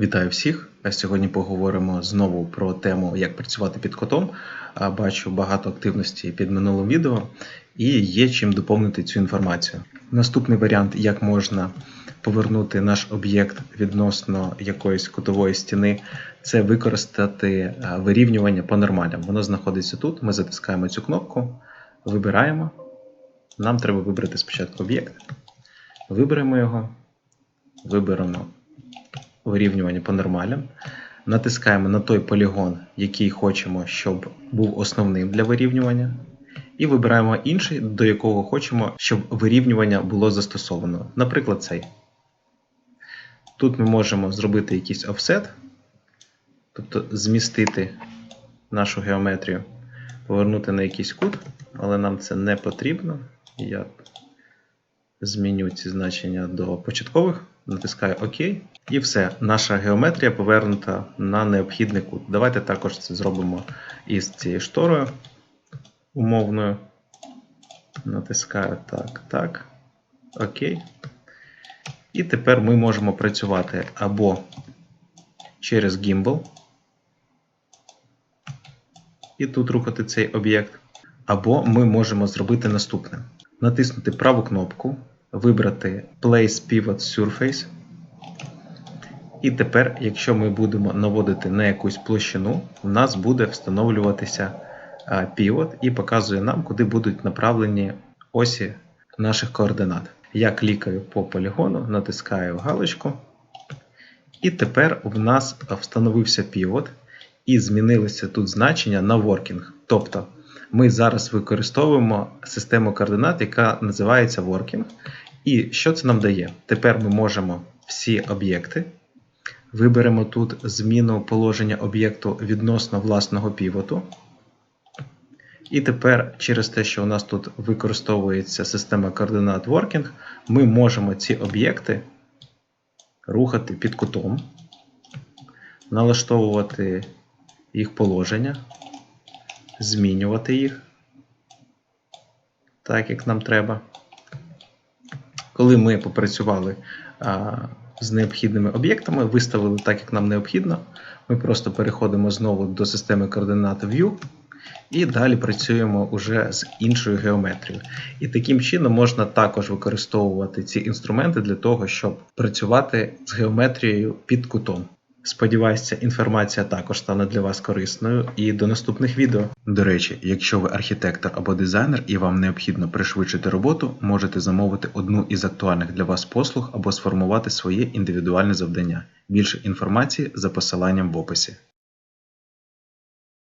Вітаю всіх! Сьогодні поговоримо знову про тему, як працювати під котом. Бачу багато активності під минулим відео і є чим доповнити цю інформацію. Наступний варіант, як можна повернути наш об'єкт відносно якоїсь кутової стіни, це використати вирівнювання по нормалям. Воно знаходиться тут. Ми затискаємо цю кнопку, вибираємо. Нам треба вибрати спочатку об'єкт. Виберемо його, виберемо вирівнювання по нормалям. Натискаємо на той полігон, який хочемо, щоб був основним для вирівнювання. І вибираємо інший, до якого хочемо, щоб вирівнювання було застосовано. Наприклад, цей. Тут ми можемо зробити якийсь офсет, тобто змістити нашу геометрію, повернути на якийсь кут, але нам це не потрібно. Я зміню ці значення до початкових, натискаю ОК. І все, наша геометрія повернута на необхідний кут. Давайте також це зробимо із цією шторою умовною. Натискаю так, так. ОК. І тепер ми можемо працювати або через гімбл. І тут рухати цей об'єкт. Або ми можемо зробити наступне: натиснути праву кнопку, вибрати Place Pivot Surface. І тепер, якщо ми будемо наводити на якусь площину, у нас буде встановлюватися півот і показує нам, куди будуть направлені осі наших координат. Я клікаю по полігону, натискаю галочку. І тепер в нас встановився півот, і змінилося тут значення на working. Тобто ми зараз використовуємо систему координат, яка називається working. І що це нам дає? Тепер ми можемо всі об'єкти. Виберемо тут зміну положення об'єкту відносно власного півоту. І тепер, через те, що у нас тут використовується система координат Working, ми можемо ці об'єкти рухати під кутом, налаштовувати їх положення, змінювати їх так, як нам треба. Коли ми попрацювали з необхідними об'єктами, виставили так, як нам необхідно. Ми просто переходимо знову до системи координат View і далі працюємо уже з іншою геометрією. І таким чином можна також використовувати ці інструменти для того, щоб працювати з геометрією під кутом. Сподіваюся, інформація також стане для вас корисною і до наступних відео. До речі, якщо ви архітектор або дизайнер і вам необхідно пришвидшити роботу, можете замовити одну із актуальних для вас послуг або сформувати своє індивідуальне завдання. Більше інформації за посиланням в описі.